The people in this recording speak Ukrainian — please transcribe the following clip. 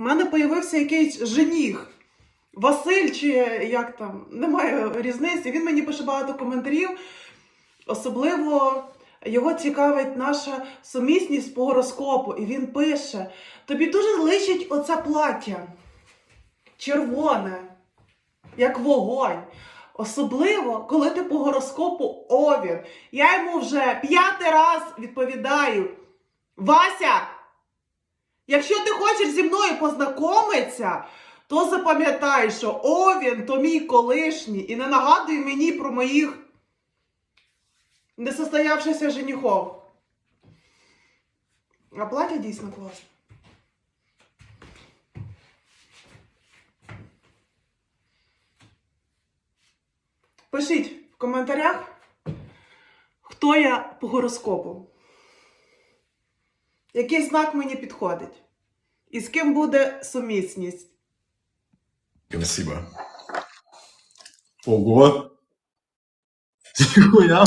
У мене появився якийсь жених. Василь чи як там, немає різниці. Він мені пише багато коментарів. Особливо його цікавить наша сумісність по гороскопу. І він пише: тобі дуже личить оце плаття. Червоне, як вогонь. Особливо, коли ти по гороскопу овін. Я йому вже п'ятий раз відповідаю: Вася, якщо ти хочеш зі мною познайомитися, то запам'ятай, що овін то мій колишній, і не нагадуй мені про моїх несостоявшихся женихов. А плаття дійсно класне. Пишіть в коментарях, хто я по гороскопу. Який знак мені підходить? І з ким буде сумісність? Спасибо. Ого. Нихуя.